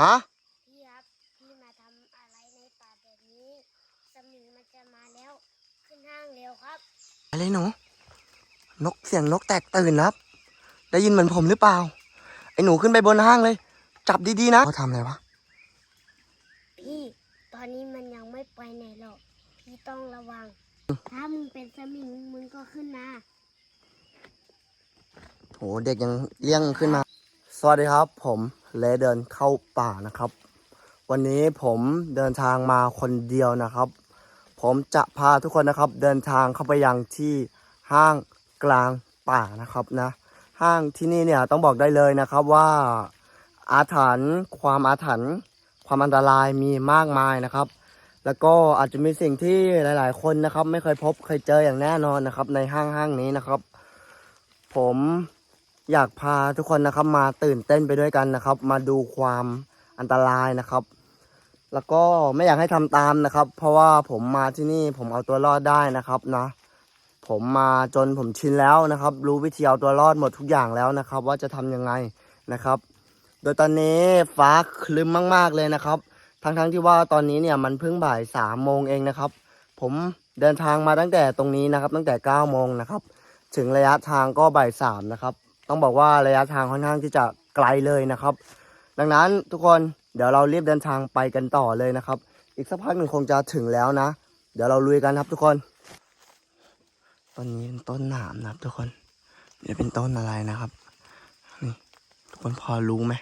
ฮะพี่ครับพี่มาทำอะไรในป่าแบบนี้สมิงมันจะมาแล้ว ขึ้นห้างเร็วครับ อะไรหนู นกเสียงนกแตกตื่นนะครับ ได้ยินเหมือนผมหรือเปล่า ไอ้หนูขึ้นไปบนห้างเลย จับดีๆนะเขาทำอะไรวะ พี่ ตอนนี้มันยังไม่ไปไหนหรอก พี่ต้องระวัง ถ้ามึงเป็นสมิงมึงก็ขึ้นมาโหเด็กยังเลี้ยงขึ้นมา สวัสดีครับ ผม เละเดินเข้าป่านะครับ วันนี้ผมเดินทางมาคนเดียวนะครับ ผมจะพาทุกคนนะครับ เดินทางเข้าไปยังที่ห้างกลางป่านะครับนะห้างที่นี่เนี่ยต้องบอกได้เลยนะครับว่าอาถรรพ์ความอาถรรพ์ความอันตรายมีมากมายนะครับ แล้วก็อาจจะมีสิ่งที่หลาย ๆ คนนะครับ ไม่เคยพบเคยเจออย่างแน่นอนนะครับ ในห้างห้างนี้นะครับ ผม อยากพาทุกคนนะครับมาตื่นเต้นไปด้วยกันนะครับ มาดูความอันตรายนะครับ แล้วก็ไม่อยากให้ทำตามนะครับ เพราะว่าผมมาที่นี่ผมเอาตัวรอดได้นะครับนะ ผมมาจนผมชินแล้วนะครับ รู้วิธีเอาตัวรอดหมดทุกอย่างแล้วนะครับ ว่าจะทำยังไงนะครับ โดยตอนนี้ฟ้าคลึ้มมากๆเลยนะครับ ทั้งๆที่ว่าตอนนี้เนี่ยมันเพิ่งบ่ายสามโมงเองนะครับ ผมเดินทางมาตั้งแต่ตรงนี้นะครับ ตั้งแต่เก้าโมงนะครับ ถึงระยะทางก็บ่ายสามนะครับ ต้องบอกว่าระยะทางค่อนข้างที่จะไกลเลยนะครับ ดังนั้นทุกคนเดี๋ยวเราเรียบเดินทางไปกันต่อเลยนะครับ อีกสักพักหนึ่งคงจะถึงแล้วนะ เดี๋ยวเราลุยกันครับทุกคน ต้นนี้เป็นต้นหนามนะครับ ทุกคนเดี๋ยวเป็นต้นอะไรนะครับนี่ทุกคนพอรู้ไหม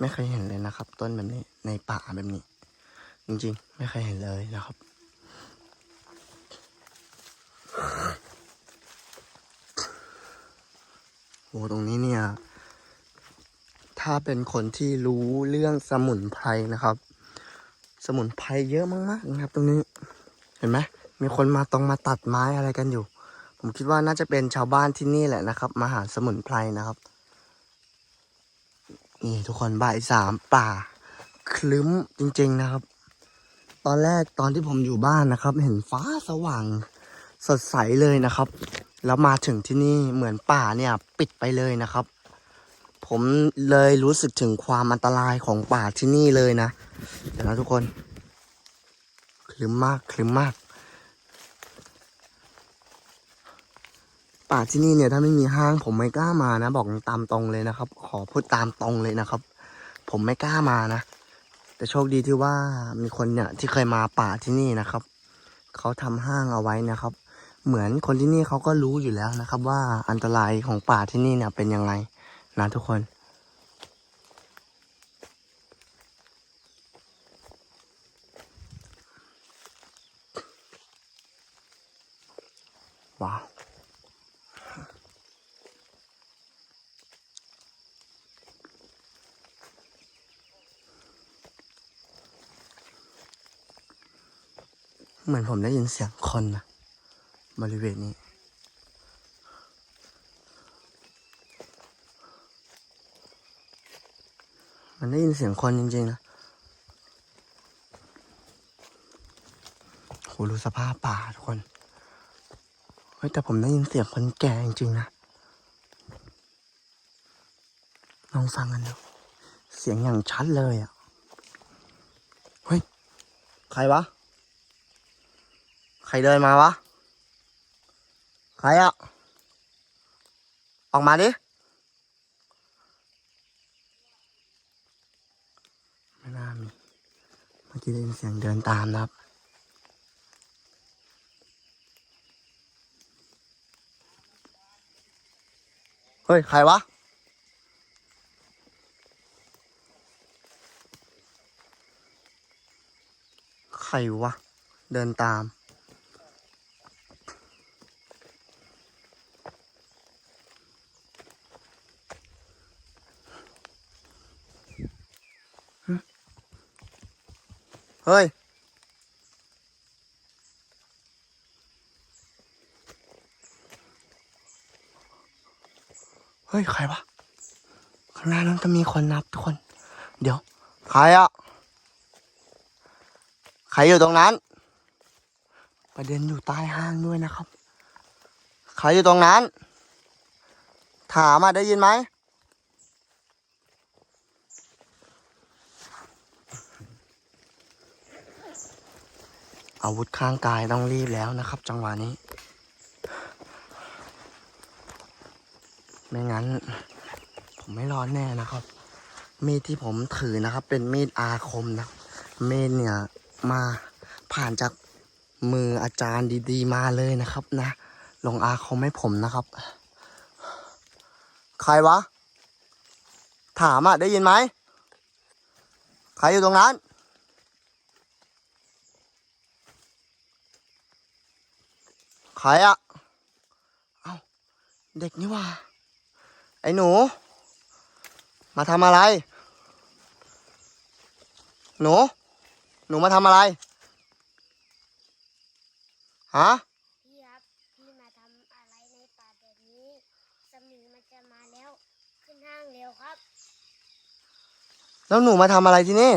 ไม่เคยเห็นเลยนะครับ ต้นแบบนี้ในป่าแบบนี้ จริงๆ ไม่เคยเห็นเลยนะครับ โอ้ตรงนี้เนี่ย ถ้าเป็นคนที่รู้เรื่องสมุนไพรนะครับ สมุนไพรเยอะมากๆนะครับ ตรงนี้ เห็นไหมมีคนมาตรงมาตัดไม้อะไรกันอยู่ ผมคิดว่าน่าจะเป็นชาวบ้านที่นี่แหละนะครับ มาหาสมุนไพรนะครับ นี่ทุกคนบ่ายสามป่า คลึ้มจริง ๆนะครับ ตอนแรกตอนที่ผมอยู่บ้านนะครับ เห็นฟ้าสว่างสดใสเลยนะครับ แล้วมาถึงที่นี่เหมือนป่าเนี่ยปิดไปเลยนะครับ ผมเลยรู้สึกถึงความอันตรายของป่าที่นี่เลยนะเดี๋ยวนะทุกคนคลึ้มมากคลึ้มมาก ป่าที่นี่เนี่ยถ้าไม่มีห้าง ผมไม่กล้ามานะ บอกตามตรงเลยนะครับ ขอพูดตามตรงเลยนะครับ ผมไม่กล้ามานะแต่โชคดีที่ว่ามีคนเนี่ยที่เคยมาป่าที่นี่นะครับ เขาทำห้างเอาไว้นะครับ เหมือนคนที่นี่เขาก็รู้อยู่แล้วนะครับ ว่าอันตรายของป่าที่นี่เนี่ยเป็นยังไงนะทุกคนว้าวเหมือนผมได้ยินเสียงคนนะ บริเวณนี้ มันได้ยินเสียงคนจริง ๆ นะโหดูสภาพป่าทุกคน เฮ้ย แต่ผมได้ยินเสียงคนแก่จริง ๆ นะ ลองฟังกันดู เสียงอย่างชัดเลยอะ เฮ้ย ใครวะ ใครเดินมาวะ ใครอะออกมาดิ ไม่น่ามี เมื่อกี้ได้ยินเสียงเดินตามนะครับเฮ้ย ใครวะ ใครวะ เดินตาม เฮ้ย เฮ้ย ใครวะข้างหน้านั้นจะมีคนนับทุกคน เดี๋ยว ใครอะใครอยู่ตรงนั้น ประเด็นอยู่ใต้ห้างด้วยนะครับ ใครอยู่ตรงนั้น ถามมาได้ยินไหม อาวุธข้างกายต้องรีบแล้วนะครับ จังหวะนี้ ไม่งั้น ผมไม่รอดแน่นะครับ มีดที่ผมถือนะครับ เป็นมีดอาคมนะมีดเนี่ยมาผ่านจากมืออาจารย์ดีๆ มาเลยนะครับ นะลงอาคมให้ผมนะครับ ใครวะ ถามอะ ได้ยินไหม ใครอยู่ตรงนั้น ใครอะเอาเด็กนี่ว่า ไอ้หนู มาทำอะไร หนู หนูมาทำอะไร ฮะ พี่ครับ พี่มาทำอะไรในป่าแบบนี้ สมิงมันจะมาแล้ว ขึ้นห้างเร็วครับ แล้วหนูมาทำอะไรที่นี่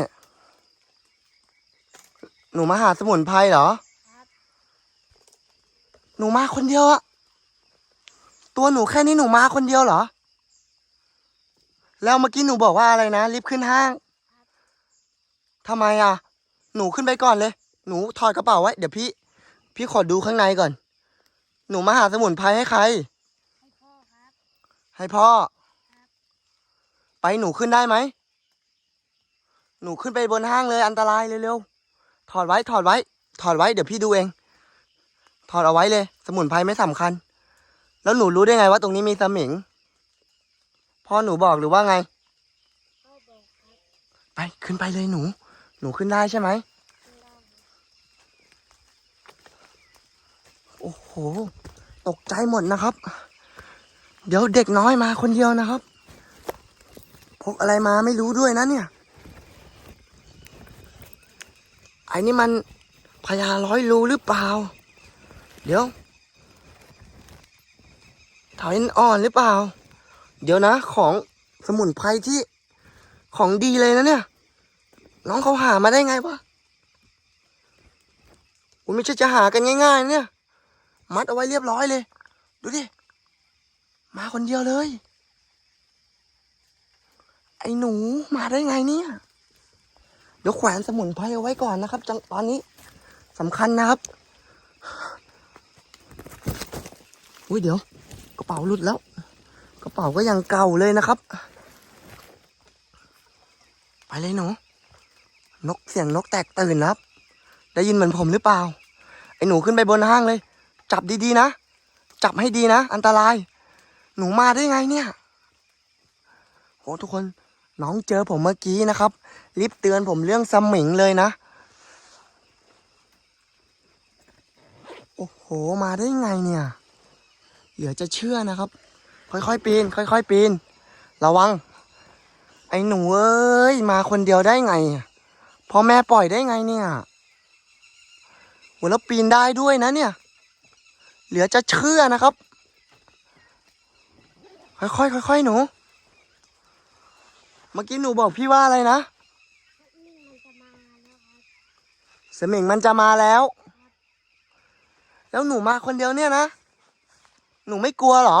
หนูมาหาสมุนไพรเหรอครับ หนูมาคนเดียวอะตัวหนูแค่นี้หนูมาคนเดียวเหรอ แล้วเมื่อกี้หนูบอกว่าอะไรนะรีบขึ้นห้างทำไมอะหนูขึ้นไปก่อนเลย หนูถอดกระเป๋าไว้ เดี๋ยวพี่ พี่ขอดูข้างในก่อน หนูมาหาสมุนไพรให้ใคร ให้พ่อครับ ให้พ่อ ไปหนูขึ้นได้ไหม หนูขึ้นไปบนห้างเลยอันตรายเร็วๆ ถอดไว้ถอดไว้ ถอดไว้ เดี๋ยวพี่ดูเอง ถอดเอาไว้เลย สมุนไพรไม่สำคัญ แล้วหนูรู้ได้ไงว่าตรงนี้มีสมิงพ่อหนูบอกหรือว่าไงบอกไปขึ้นไปเลยหนู หนูขึ้นได้ใช่ไหมไโอ้โห ตกใจหมดนะครับ เดี๋ยวเด็กน้อยมาคนเดียวนะครับพกอะไรมาไม่รู้ด้วยนะเนี่ย ไอ้นี่มันพญาร้อยรูหรือเปล่า เดี๋ยวถอยอ่อนหรือเปล่า เดี๋ยวนะ ของสมุนไพรที่ของดีเลยนะเนี่ย น้องเขาหามาได้ไงวะอุ้ยไม่ใช่จะหากันง่ายๆเนี่ย มัดเอาไว้เรียบร้อยเลย ดูดิ มาคนเดียวเลย ไอ้หนูมาได้ไงเนี่ย เดี๋ยวแขวนสมุนไพรเอาไว้ก่อนนะครับจังตอนนี้สำคัญนะครับ อุ้ยเดี๋ยว กระเป๋าหลุดแล้ว กระเป๋าก็ยังเก่าเลยนะครับ ไปเลยหนู นกเสียงนกแตกตื่นนะครับ ได้ยินเหมือนผมหรือเปล่า ไอ้หนูขึ้นไปบนห้างเลย จับดีๆนะ จับให้ดีนะ อันตราย หนูมาได้ไงเนี่ยโหทุกคนน้องเจอผมเมื่อกี้นะครับ รีบเตือนผมเรื่องสมิงเลยนะ โอ้โห มาได้ไงเนี่ย เหลือจะเชื่อนะครับ ค่อยๆปีน ค่อย ๆ ปีน ระวัง ไอ้หนูเอ้ยมาคนเดียวได้ไงพ่อแม่ปล่อยได้ไงเนี่ยโหแล้วปีนได้ด้วยนะเนี่ย เหลือจะเชื่อนะครับ ค่อยๆค่อยๆหนู เมื่อกี้หนูบอกพี่ว่าอะไรนะนี่มันจะมาแล้วครับสมิงมันจะมาแล้ว แล้วหนูมาคนเดียวเนี่ยนะ หนูไม่กลัวหรอ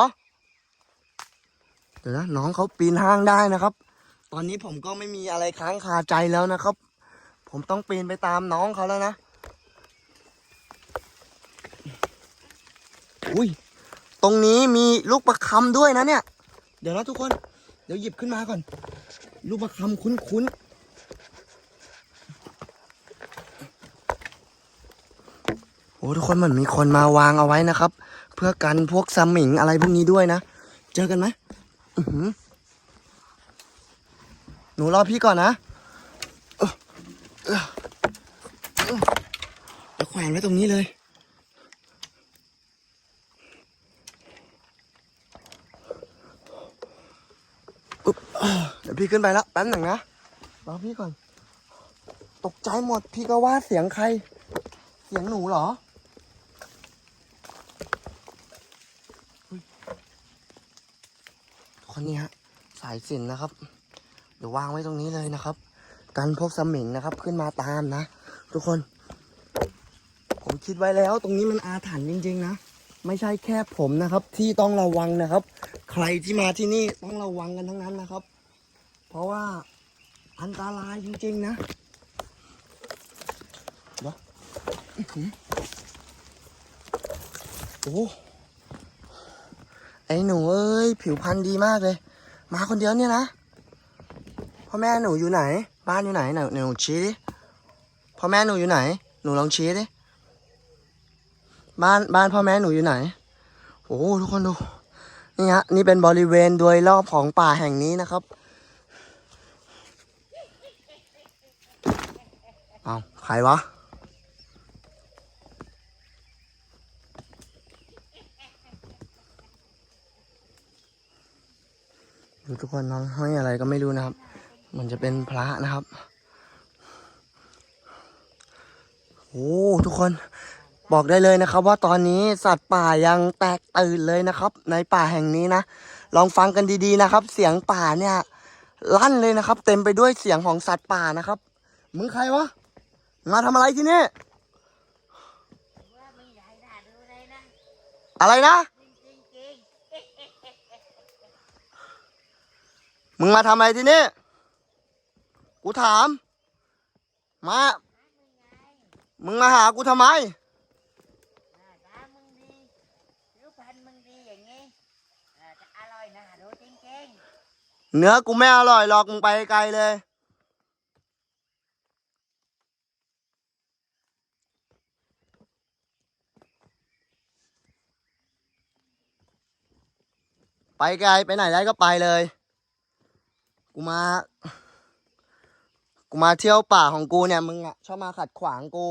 เดี๋ยวนะน้องเขาปีนห้างได้นะครับ ตอนนี้ผมก็ไม่มีอะไรค้างคาใจแล้วนะครับ ผมต้องปีนไปตามน้องเขาแล้วนะ อุ้ย ตรงนี้มีลูกประคำด้วยนะเนี่ย เดี๋ยวนะทุกคน เดี๋ยวหยิบขึ้นมาก่อน ลูกประคำคุ้นๆโอ้ทุกคนเหมือนมีคนมาวางเอาไว้นะครับ พื่อกันพวกสมิงอะไรพวกนี้ด้วยนะ เจอกันไหมหนูรอพี่ก่อนนะเดี๋ยวแขวนไว้ตรงนี้เลยเดี๋ยวพี่ขึ้นไปแล้วแป๊บหนึ่งนะรอพี่ก่อน ตกใจหมดพี่ก็ว่าเสียงใคร เสียงหนูเหรอ คนนี้ฮะ สายสินนะครับเดี๋ยววางไว้ตรงนี้เลยนะครับ กันพวกสมิงนะครับขึ้นมาตามนะ ทุกคน ผมคิดไว้แล้ว ตรงนี้มันอาถรรพ์จริง ๆ นะไม่ใช่แค่ผมนะครับ ที่ต้องระวังนะครับ ใครที่มาที่นี่ต้องระวังกันทั้งนั้นนะครับ เพราะว่าอันตรายจริง ๆ นะเดี๋ยวโอ้ไอ้หนูเอ้ย ผิวพรรณดีมากเลย มาคนเดียวเนี่ยนะพ่อแม่หนูอยู่ไหน บ้านอยู่ไหนหนหนูชี้ดิพ่อแม่หนูอยู่ไหน หนูลองชี้ดิบ้านบ้านพ่อแม่หนูอยู่ไหน โอ้ทุกคนดูนี่ฮะนี่เป็นบริเวณโดยรอบของป่าแห่งนี้นะครับเอาใครวะ ดูทุกคนน้องห้อยอะไรก็ไม่รู้นะครับ มันจะเป็นพระนะครับโอ้ทุกคนบอกได้เลยนะครับ ว่าตอนนี้สัตว์ป่ายังแตกตื่นเลยนะครับ ในป่าแห่งนี้นะ ลองฟังกันดีๆนะครับ เสียงป่าเนี่ยลั่นเลยนะครับ เต็มไปด้วยเสียงของสัตว์ป่านะครับมึงใครวะมาทำอะไรที่นี่อะไรนะ จริงจริงจริง มึงมาทำอะไรที่นี่ กูถาม มา มึงมาหากูทำไม หน้าตามึงดีผิวพรรณมึงดีอย่างงี้เออจะอร่อยน่าดูจริงจริงเนื้อกูไม่อร่อยหรอกมึงไปไกลเลย ไปไกลไปไหนได้ก็ไปเลย กูมา กูมาเที่ยวป่าของกูเนี่ย มึงอะชอบมาขัดขวางกู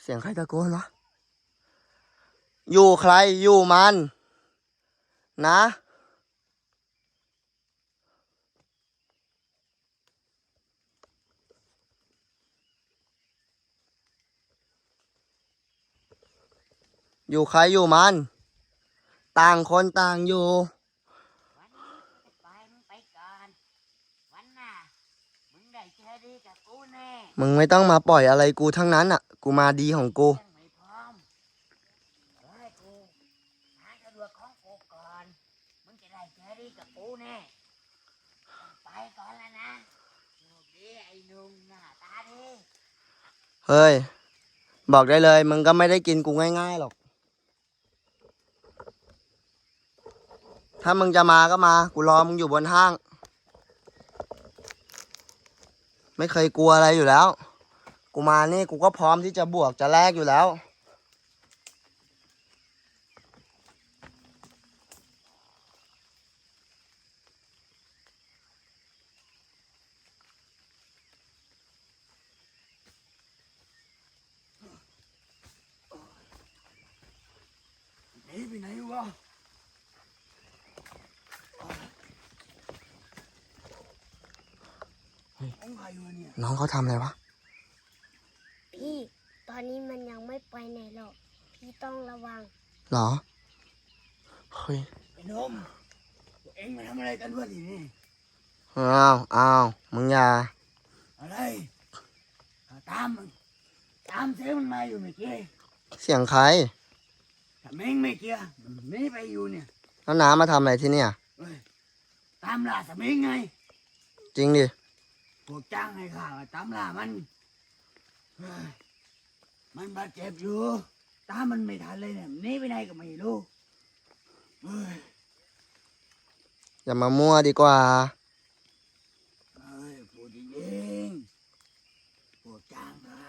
เสียงใครตะโกนวะอยู่ใครอยู่มัน นะ อยู่ใครอยู่มัน ต่างคนต่างอยู่ วันนี้จะปล่อยมึงไปก่อน วันหน้ามึงได้เจอดีกับกูแน่มึงไม่ต้องมาปล่อยอะไรกูทั้งนั้นอะ กูมาดีของกู ยังไม่พร้อมเฮ้ยกูหาสะดวกของกูก่อน มึงจะได้เจอดีกับกูแน่ไปก่อนแล้วนะโชคดีไอ้หนุ่มหน้าตาดี เฮ้ย บอกได้เลย มึงก็ไม่ได้กินกูง่ายๆหรอก ถ้ามึงจะมาก็มา กูรอมึงอยู่บนห้าง ไม่เคยกลัวอะไรอยู่แล้ว กูมานี่กูก็พร้อมที่จะบวกจะแลกอยู่แล้ว หนีไปไหนวะของใครวะเนี่ย น้องเขา ทำอะไรวะ พี่ตอนนี้มันยังไม่ไปไหนหรอก พี่ต้องระวัง เหรอ เฮ้ยไอ้หนมพวกเอ็งมาทำอะไรกันวะที่นี่อ้าวอ้าวมึงอย่าอะไรอ่าตามมันตามเสียงมันมาอยู่เมื่อกี้เสียงใครถ้าแม่งไม่เกี่ยมันหนีไปอยู่เนี่ยแล้วน้ามาทำอะไรที่เนี่ยเฮ้ยตามล่าสมิงไง จริงดิ พวกจ้างให้ข้ามาตามล่ามันเฮ้ยมันบาดเจ็บอยู่ ตามมันไม่ทันเลยเนี่ยหนีไปไหนก็ไม่รู้เฮ้ยอย่ามามั่วดีกว่า เฮ้ยพูดจริงๆพวกจ้างข้า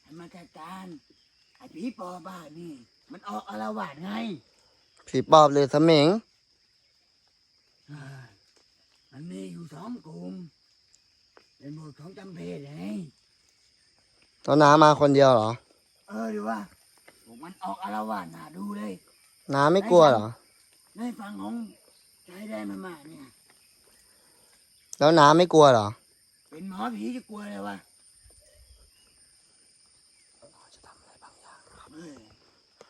ให้มาจัดการไอ้ผีปอบ้านี่ มันออกอาละวาดไง ผีปอบหรือสมิงเฮ้ยมันมีอยู่สองกลุ่ม เป็นพวกของจำเพศไงแล้วน้ามาคนเดียวเหรอ เออดีว่าพวกมันออกอาละวาดน่าดูเลยน้าไม่กลัวเหรอในฝั่งของชายแดนมามาเนี่ย แล้วน้าไม่กลัวเหรอ เป็นหมอผีจะกลัวเลยวะเฮ้ย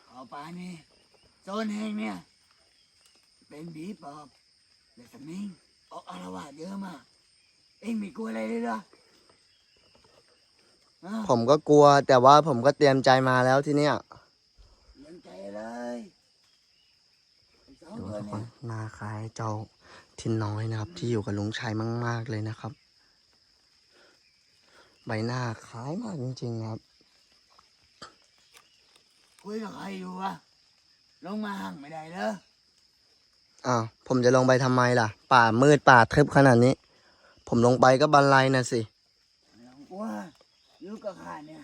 เอาป่านี่โซนแห่งเนี่ย เป็นผีปอบและสมิงออกอาละวาดเยอะมาก เอ็งไม่กลัวอะไรเลยเหรอฮะผมก็กลัว แต่ว่าผมก็เตรียมใจมาแล้วที่เนี่ยเลี้ยงใจเลยไอ้สองดูคนทุกคเนี่นยหน้าคล้ายเจ้าทินน้อยนะครับ ที่อยู่กับลุงชัยมาก ๆ เลยนะครับ ใบหน้าคล้ายมากจริงๆครับ คุยกับใครอยู่วะลงมาห่างไม่ได้เลยอ้าวผมจะลงไปทำไมล่ะ ป่ามืดป่าทึบขนาดนี้ ผมลงไปก็บันไลนะสิไม่ต้องกลัวอยู่กับข้าเนี่ย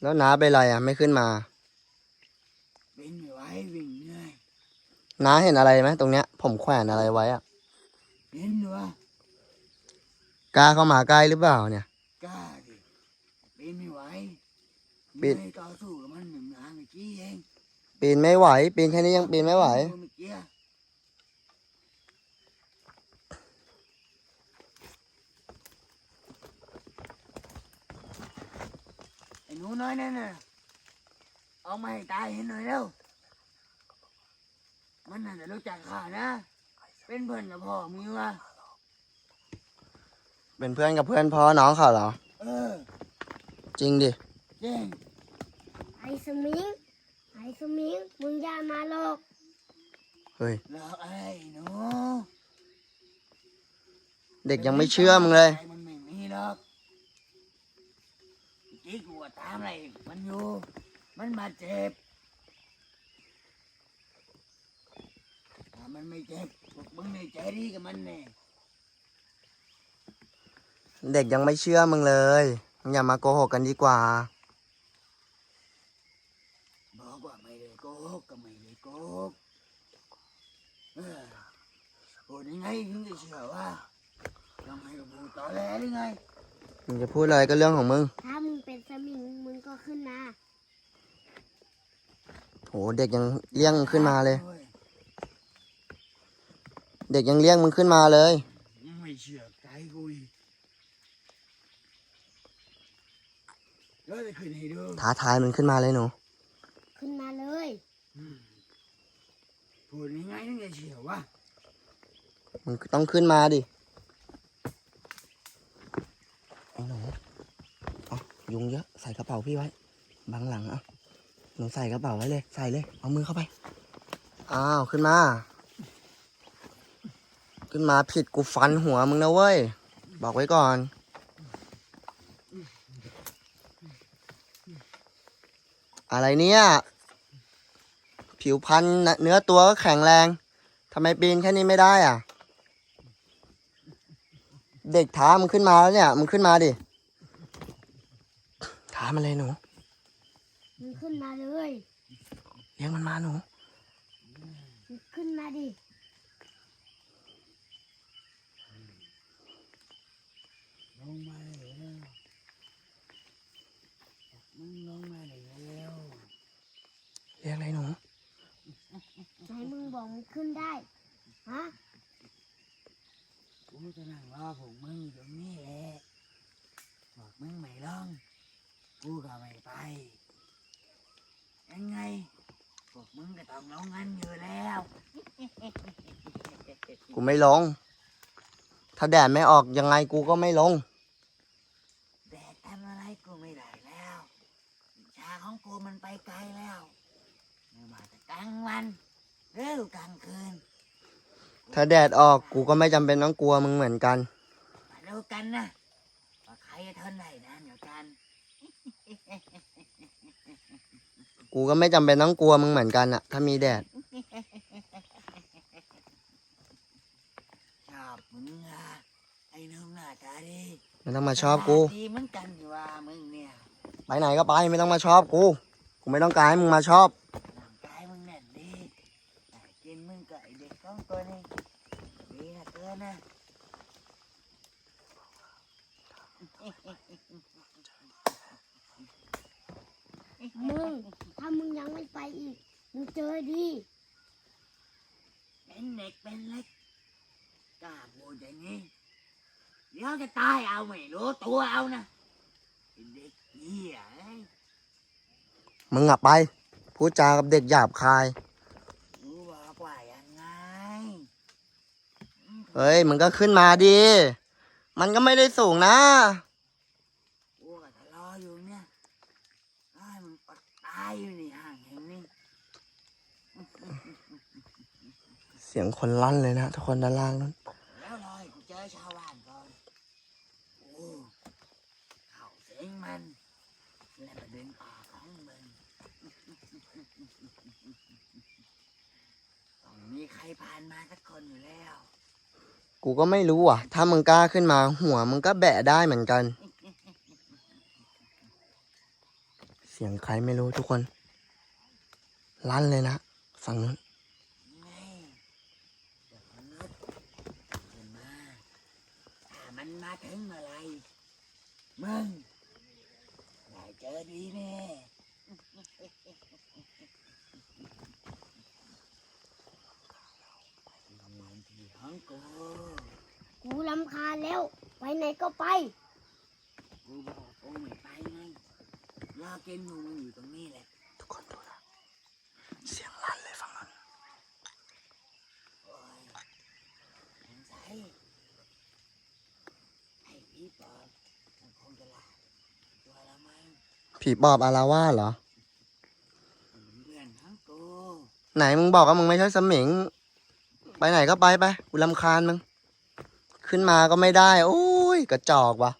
แล้วน้าไปนไรอะ ไม่ขึ้นมา เป็นไม่ไหววิ่งเหนื่อยน้าเห็นอะไรไหมตรงเนี้ย ผมแขวนอะไรไว้อะเห็นวะกล้าเข้ามาใกล้หรือเปล่าเนี่ย กล้าดิเป็นไม่ไหวเป็นไม่ต่อสู้กับมันหนึ่งนานเมื่อกี้เองปีนไม่ไหวปีนแค่นี้ยังปีนไม่ไหวเมื่อกี้ไอ้ห นูน้อยนั่นน่ะเอามาให้ตายเห็นหน่อยเร็วมันน่าจะรู้จักข้านะ เป็นเพื่อนกับพ่อมีวะเป็นเพื่อนกับเพื่อนพ่อน้องเขาเหรอ เออจริงดิ เจ้งไอ้สมิง ไอ้สมิง มึงอย่ามาหลอกเฮ้ย หลอกอะไรหนูเด็กยังไม่เชื่อมึงเลยมันไม่มีหรอก เมื่อกี้กูว่าตามอะไรมันอยู่ มันบาดเจ็บถ้ามันไม่เจ็บพวกมึงในใจดีกับมันแน่เด็กยังไม่เชื่อมึงเลยมึงอย่ามาโกหกกันดีกว่า บอกว่าไม่ได้โกหกก็ไม่ได้โกหกเออพูดยังไงถึงจะเชื่อว่าทำไมกับพูดต่อแหลหรือไง มึงจะพูดอะไรก็เรื่องของมึง ถ้ามึงเป็น สมิงมึงก็ขึ้นมาโหเด็กยังเลี้ยงมึงขึ้นมาเลยโอ้เด็กยังเลี้ยงมึงขึ้นมาเลยยังไม่เชื่อใจกูอีกแล้วจะขึ้นให้ดูท้าทายมันขึ้นมาเลยหนู ขึ้นมาเลยอืมพูดยังไงถึงจะเชื่อวะมึงต้องขึ้นมาดิไอ้หนูเอา ยุงเยอะใส่กระเป๋าพี่ไว้บังหลังอะหนูใส่กระเป๋าไว้เลย ใส่เลย เอามือเข้าไป อ้าว ขึ้นมา ขึ้นมาผิดกูฟันหัวมึงนะเว้ย บอกไว้ก่อน อะไรเนี่ย ผิวพรรณน่ะเนื้อตัวก็แข็งแรงทำไมปีนแค่นี้ไม่ได้อะ เด็กท้ามึงขึ้นมาแล้วเนี่ย มึงขึ้นมาดิ มันเลยหนูมึงขึ้นมาเลย เลี้ยงมันมาหนูมึงขึ้นมาดิ ลงมาเลยนะมึงลงมาเลยเร็วเลี้ยงอะไรหนู ไหนมึงบอกมึงขึ้นได้ ฮะ กูจะนั่งรอพวกมึงอยู่ตรงนี้แหละบอกมึงไม่ลง กูก็ไม่ไป ยังไงพวกมึงก็ต้องลงกันอยู่แล้ว กูไม่ลง ถ้าแดดไม่ออกยังไงกูก็ไม่ลง แดดทำอะไรกูไม่ได้แล้ววิชาของกูมันไปไกลแล้วไม่ว่าจะกลางวันหรือกลางคืน ถ้าแดดออกกูก็ไม่จำเป็นต้องกลัวมึงเหมือนกัน มาดูกันนะว่าใครจะทนได้นาน กว่ากันกูก็ไม่จำเป็นต้องกลัวมึงเหมือนกันอะถ้ามีแดดชอบมึงอะไอ้หนุ่มหน้าตาดีไม่ต้องมาชอบกูหน้าดีเหมือนกันนี่ว่ามึงเนี่ย ไปไหนก็ไปไม่ต้องมาชอบกู กูไม่ต้องการให้มึงมาชอบ ร่างกายมึงแน่นดีแต่กินมึงกับไอเด็กสองตัวนี้ดีนะเกินนะ มึง ถ้ามึงยังไม่ไปอีก มึงเจอดี เป็นเด็กเป็นเล็กกล้าพูดอย่างนี้เดี๋ยวจะตายเอาไม่รู้ตัวเอานะไอ้เด็กเหี้ยเอ้ยมึงอะไป พูดจากับเด็กหยาบคาย รู้บอกว่ายังไงเฮ้ย มึงก็ขึ้นมาดิ มันก็ไม่ได้สูงนะ กูก็ทะเลาะอยู่เนี่ยไอ้มึงอดตายอยู่ในห้างแห่งนี้ม เสียงคนลั่นเลยนะทุกคนด้านล่างนั้นแล้วรอยกูเจอชาวบ้านก่อนโอ้เข้าเสียงมันแล้วมาดึงออกของมึงต้องมีใครผ่านมาสักคนอยู่แล้ว กูก็ไม่รู้อะ ถ้ามึงกล้าขึ้นมาหัวมึงก็แบะได้เหมือนกัน เสียงใครไม่รู้ทุกคนลั่นเลยนะฝั่งนู้น ไงเดี๋ยวมนุษย์ขึ้นมา ถ้ามันมาถึงเมื่อไหร มึงได้เจอดีแน่เมืองที่ของกูกูลำคาญแล้ว ไปไหนก็ไป กูบอกกูไม่ไปไงรอกินมึงมึงอยู่ตรงนี้แหละ ทุกคนดูนะเสียงลั่นเลยฝั่งนั้น โอ้ยสงสัยไอ้พี่ปอบมันคงจะลาตัวละมั้ง ผีปอบอาราวาสเหรอมันเพื่อนของกูไหนมึงบอกว่ามึงไม่ใช่สมิง ไปไหนก็ไปไปกูรำคาญมึง ขึ้นมาก็ไม่ได้ โอ้ย กระจอกว่ะ